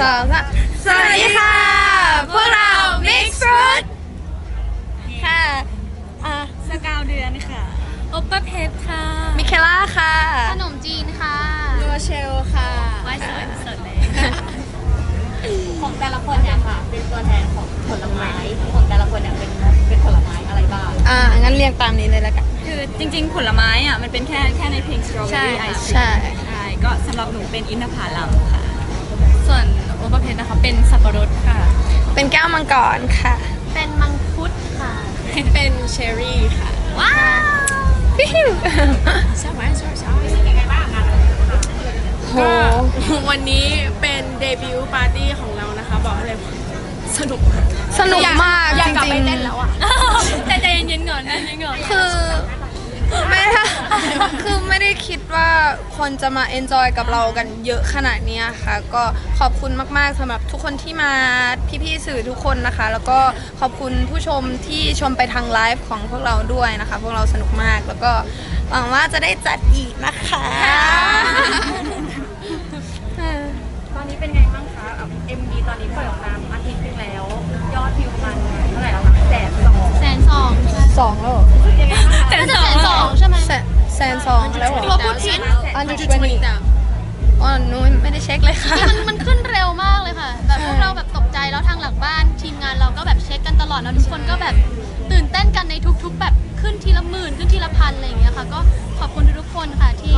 สองสามสวัสดีค่ะ พวกเรา Mix Fruit ค่ะอะสกาวเดือนค่ะโอปเปอร์เพชรค่ะ มิเคล่าค่ะขนมจีนค่ะโรเชลค่ะไว้สวยสดเลยของแต่ละคนเนี่ยค่ะ เป็นตัวแทนของผลไม้ของแต่ละคนเนี่ยเป็นเป็นผลไม้อะไรบ้างอ่างั้นเรียงตามนี้เลยละกัน คือจริงๆ ผลไม้อะมันเป็นแค่แค่ในเพลง strawberry ใช่ ice ใช่ cream ใช่ ก็สำหรับหนูเป็นอินทผลัมค่ะ ส่วน โอเปอร์เพนนะคะ เป็นสับปะรดค่ะ เป็นแก้วมังกรค่ะ เป็นมังคุดค่ะ เป็นเชอร์รี่ค่ะ ว้าวพิ้วใช่ไหมใช่ใช่โหวันนี้เป็นเดบิวต์ปาร์ตี้ของเรานะคะ บอกให้เลยสนุกมากสนุกมากอยากจกลับไปริงเต้นแล้วอะแต่ใจเย็นๆก่อนใจเย็นๆก่อน ๆคือไม่ได้ คือไม่ได้คิดว่าคนจะมาเอนจอยกับเรากันเยอะขนาดเนี้ยค่ะ ก็ขอบคุณมาก ๆสำหรับทุกคนที่มาพี่ๆสื่อทุกคนนะคะ แล้วก็ขอบคุณผู้ชมที่ชมไปทางไลฟ์ของพวกเราด้วยนะคะ พวกเราสนุกมากแล้วก็หวังว่าจะได้จัดอีกนะคะ ตอนนี้เป็นไงบ้างคะเอ็มวีตอนนี้ปล่อยออกมาอาทิตย์นึงแล้ว ยอดวิวประมาณเท่าไหร่แล้วคะแสนสองแสนสองค่ะสองแล้วเหรอยังไงบ้างคะแต่น่าจะสอแสงนสองใช่ไหม แสน แสนสองแล้วเหรอ ตัวพูดผิด อันนี้เป็นอ๋อหนูไม่ได้เช็คเลยค่ะ มันมันขึ้นเร็วมากเลยค่ะ แบบพวกเราแบบตกใจแล้วทางหลังบ้าน ทีมงานเราก็แบบเช็คกันตลอดแล้วทุกคนก็แบบตื่นเต้นกันในทุก ๆ แบบขึ้นทีละหมื่นขึ้นทีละพันอะไรอย่างเงี้ยค่ะ ก็ขอบคุณทุกๆคนค่ะที่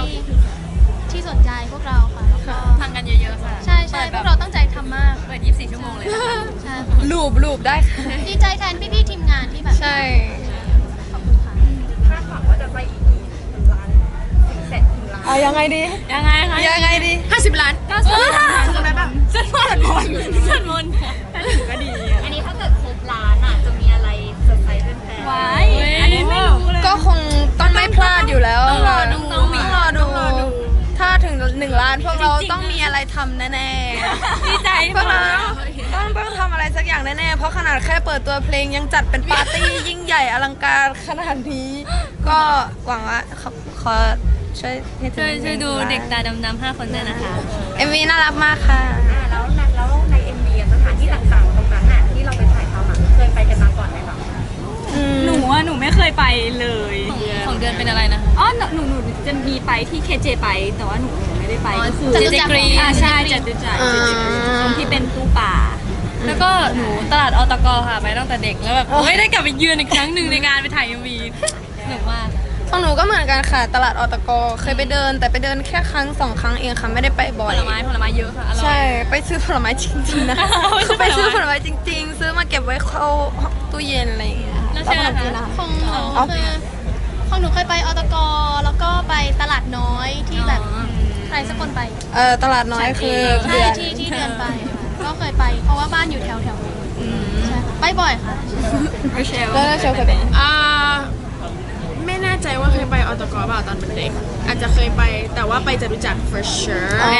ที่สนใจพวกเราค่ะแล้วก็ทางกันเยอะๆค่ะ ใช่ใช่พวกเราตั้งใจทำมากเปิด24 ชั่วโมงเลยนะคะใช่ค่ะรูปรูปได้ค่ะดีใจแทนพี่ๆทีมงานที่แบบ ใช่ เอายังไงดี ยังไงคะยังไงดี 50 ล้านก็สวดมนต์แบบสวดมนต์สวดมนต์ถ้าถึงก็ดีอะอันนี้ถ้าเกิดครบล้านอะจะมีอะไรเซอร์ไพรส์แฟนๆว้ายอันนี้ไม่รู้เลยก็คงต้องไม่พลาดอยู่แล้วต้องรอดูต้องรอดูต้องรอดูถ้าถึงหนึ่งล้านพวกเราจริงๆต้องมีอะไรทำแน่ดีใจๆพวกเราต้องต้องทำอะไรสักอย่างแน่ๆ เพราะขนาดแค่เปิดตัวเพลงยังจัดเป็นปาร์ตี้ยิ่งใหญ่อลังการขนาดนี้ ก็หวังว่าขอขอ ช่วยให้ถึช่งวยช่วยดูเด็กตาดำๆห้าคนด้วยนะคะ เอ็มวีน่ารักมากค่ะ อ่าแล้วแล้วในเอ็มวีสถานที่ต่างๆตรงนั้นน่ะที่เราไปถ่ายทำอะเคยไปกันมาก่อนไหมคะหนูอะหนูไม่เคยไปเลยของเดือนเป็นอะไรนะอ๋อหนูหนูหนูจะมีไปที่เคเจไปแต่ว่าหนูหนูไม่ได้ไปอ๋อก็คือจตุจักรอ่าใช่จัตุจักรอ่าตรงที่เป็นตู้ป่า แล้วก็หนูตลาดอตกค่ะไปตั้งแต่เด็กแล้วแบบโอ้ยได้กลับไปเยือนอีกครั้งหนึ่งในงานไปถ่ายมีสนุกมาก ของหนูก็เหมือนกันค่ะ ตลาดอตกเคยไปเดิน แต่ไปเดินแค่ครั้งสองครั้งเองค่ะไม่ได้ไปบ่ผอย ลไม้ผลไม้เยอะค่ะอร่อย ใช่ไปซื้อผลไม้จริงๆนะ คือไปซื้อผลไม้จริง ๆ ซื้อมาเก็บไว้เข้าตู้เย็นอะไรอย่างเงี้ยแล้วเชื่อขนมคะจีนนะคะ ของหนูเอา คือของหนูเคยไปอตกแล้วก็ไปตลาดน้อยที่แบบใครสักคนไปเออตลาดน้อยคือใช่เดือนที่ที่เดือนไปค่ะก็เคยไป เพราะว่าบ้านอยู่แถวแถวๆนี้ใช่ค่ะไปบ่อยค่ะเชลแล้วเชลเคยไปอ่าไม่แน่ ใจว่าเคยไปอตกเปล่าตอนเป็นเด็ก อาจจะเคยไปแต่ว่าไปจตุจักร for sure อ๋อ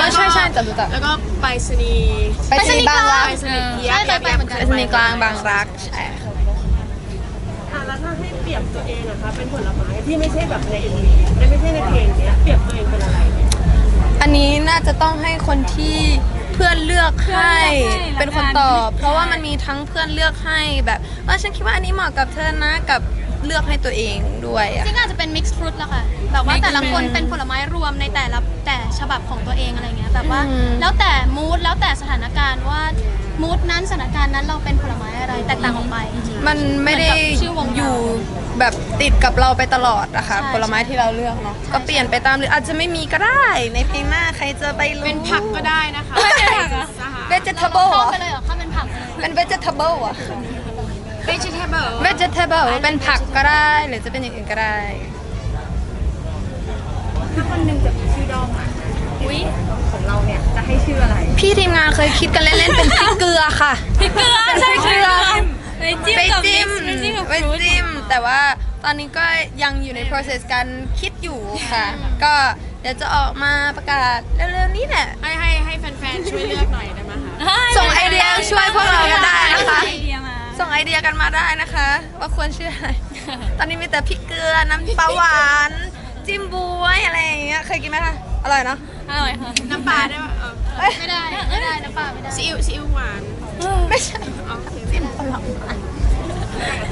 ว่าใช่ใช่จตุจักร แล้วก็ไปสนีย์ไปสนีย์บางรัก ไปสนีย์ใช่เคยไปเหมือนกัน ไปสนีย์กลางบางรักใช่ อะแล้วถ้าให้เปรียบตัวเองนะคะเป็นผลไม้ที่ไม่ใช่แบบในเอ็มวีไม่ใช่ในเพลงเนี้ยเปรียบตัวเองเป็นอะไรอันนี้น่าจะต้องให้คนที่เพื่อนเลือกให้เป็นคนตอบ เพราะว่ามันมีทั้งเพื่อนเลือกให้แบบว่าฉันคิดว่าอันนี้เหมาะกับเธอนะกับ เลือกให้ตัวเองด้วยอะ จริงๆอาจจะเป็น mixed fruit แล้วค่ะ แบบว่าแต่ละคนเป็นผลไม้รวมในแต่ละแต่ฉบับของตัวเองอะไรเงี้ย แบบว่าอืม แล้วแต่มูดแล้วแต่สถานการณ์ว่ามูดนั้นสถานการณ์นั้นเราเป็นผลไม้อะไรแตกต่างออกไปจริงๆมันไม่ได้เหมือนกับชื่อวงอยู่แบบติดกับเราไปตลอดอะค่ะใช่ผลไม้ที่เราเลือกเนาะใช่ ก็เปลี่ยนไปตามหรืออาจจะไม่มีก็ได้ในเพลงหน้าใครจะไปรู้เป็นผักก็ได้นะคะ vegetable เหรเข้าอไปเลยเหรอเข้าเป็นผักเลย เป็น vegetable อะ vegetable vegetable เป็นผักก็ได้ หรือจะเป็นอย่างอื่นก็ได้ ถ้าคนหนึ่งจะมีชื่อด้อมอะอุ้ยของเราเนี่ยจะให้ชื่ออะไร พี่ทีมงานเคยคิดกันเล่นๆ เป็นพริกเกลือค่ะพริกเกลือใช่เกลือไปจิ้มไปกับจิ้มไปจิ้มกับไปฟรุตจิ้ม แต่ว่าตอนนี้ก็ยังอยู่ใน process การคิดอยู่ค่ะ ก็เดี๋ยวจะออกมาประกาศเร็วๆนี้แหละให้ให้ให้แฟนๆ ช่วยเลือกหน่อยได้ไหมคะส่งไอเดียช่วยพวกเรากันได้นะคะไอเดียมา ส่งไอเดียกันมาได้นะคะ ว่าควรชื่ออะไร ตอนนี้มีแต่พริกเกลือน้ำปลาหวาน จิ้มบวยอะไรอย่างเงี้ยเคยกินไหมคะอร่อยเนาะอร่อยค่ะน้ำปลาได้ป่ะเออไม่ได้ไม่ได้นะป่าไม่ได้ซีอิ๊วซีอิ๊วหวานไม่ใช่โอเค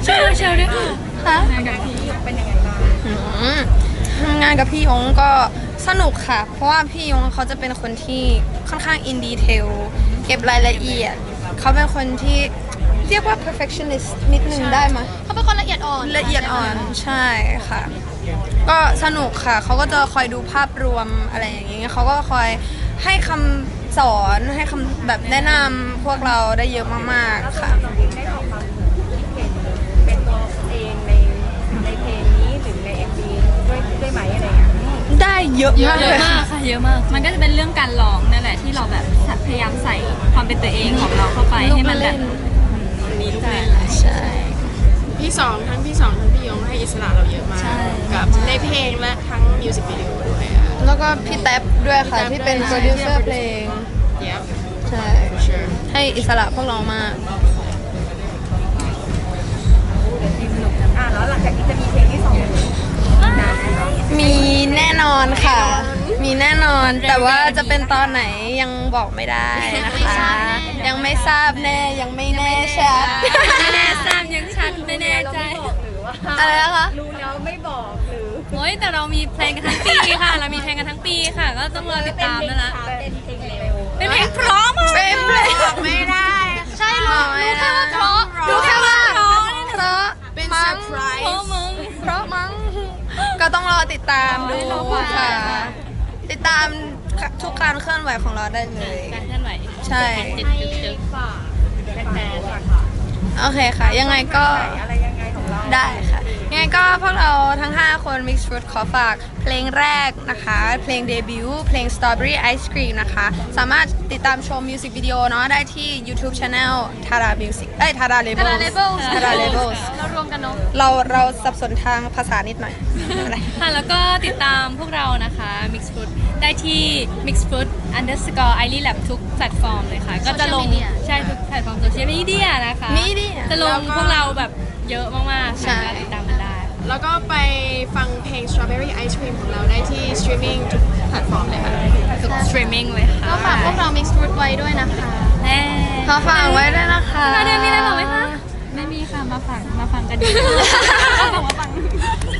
เชิญเชิญด้วยค่ะฮะเป็นยังไงบ้างอืมทำงานกับพี่ยงก็สนุกค่ะ เพราะว่าพี่ยงเขาจะเป็นคนที่ค่อนข้างอินดีเทลเก็บรายละเอียด เขาเป็นคนที่ เรียกว่า perfectionist นิดนึงได้ไหมยเขาเป็นคนละเอียดอ่อนละเอียดอ่อนใช่ค่ะ ก็สนุกค่ะ เขาก็จะคอยดูภาพรวมอะไรอย่างเงี้ยเขาก็คอยให้คำสอนให้คำแบบแนะนำพวกเราได้เยอะมากๆค่ะน้องวินได้ออกความคิดเห็นเป็นตัวเองในในเพลงนี้หรือในเอ็มวีด้วยด้วยไหมอะไรอย่างเงี้ยได้เยอะมากเยเลอะยมากค่ะเยอะมาก มันก็จะเป็นเรื่องการร้องนั่นแหละที่เราแบบพยายามใส่ความเป็นตัวเองของเราเข้าไปให้มันแบบ อืมมีลูกเล่นใช่ พี่สองทั้งพี่สองทั้งพี่ยงให้อิสระเราเยอะมากใช่ กับในเพลงและทั้งมิวสิกวิดีโอด้วยอะแล้วก็พี่แท็บด้วยค่ะพี่ที่แท็บเป็นด้วยโปรดิวเซอร์เพลง Yep ใช่ sure ให้อิสระพวกเรามาก อะแล้วหลังจากนี้จะมีเพลงที่สองนานไหมคะมีแน่นอนค่ะ มีแน่นอนแต่ว่าจะเป็นตอนไหนยังบอกไม่ได้นะคะ ยังไม่ทราบแน่ยังไม่แน่ชัดไม่แน่ใจยังชัดไม่แน่ใจเราไม่บอกหรือว่าอะไรนะคะรู้แล้วไม่บอกหรือโอ้ยแต่เรามีเพลงกันทั้งปีค่ะ เรามีเพลงกันทั้งปีค่ะ ก็ต้องรอติดตามนั่นแหละเป็นเพลงเร็วเป็นเพลงพร้อมเป็นเพลงไม่ได้ ใช่รู้รู้แค่ว่าเพราะรู้แค่ว่าเพราะเป็นมั้เซองร์ไพรโอ้ส์มึงเพราะมั้งก็ต้องรอติดตามดูค่ะ ติดตามทุกการเคลื่อนไหวของเราได้เลย การเคลื่อนไหวใช่จึ๊กจึ๊กจึ๊กฝากแฟนๆค่ะโอเคค่ะ ยังไงก็อะไรยังไงของเรา ได้ค่ะ ยังไงก็พวกเราทั้ง 5 คน Mix Fruit ขอฝากเพลงแรกนะคะ เพลงเดบิวต์เพลง Strawberry Ice Cream นะคะ สามารถติดตามชมมิวสิกวิดีโอเนาะได้ที่ YouTube Channel Tada Music เอ้ย Tada กระดา Labels เลเบิล Tada Labels เรารวมกันเนาะเราเราสับสนทางภาษานิดหน่อยไม่เป็นไรค่ะแล้วก็ติดตามพวกเรานะคะ Mix Food ได้ที่ Mix Food underscore i l y lab ทุกแพลตฟอร์มเลยค่ะ ก็จะลง media ใช่ทุกแพลตฟอร์มโซเชียลมีเดียนะคะ Media จะลงพวกเราแบบเยอะมากๆใช่ค่ะก็ติดตาม Strawberry Ice Cream ของเราได้ที่สตรีมมิ่งทุกแพลตฟอร์มเลยค่ะทุก streaming เลยค่ะก็ฝากพวกเรา Mix Fruit ไว้ด้วยนะคะแน่ขอฝากไว้ด้วยนะคะมาเดือนมีอะไรบอกไหมคะ ไม่มีค่ะ มาฟังมาฟังกันดีบอกว่าฟังเนาะ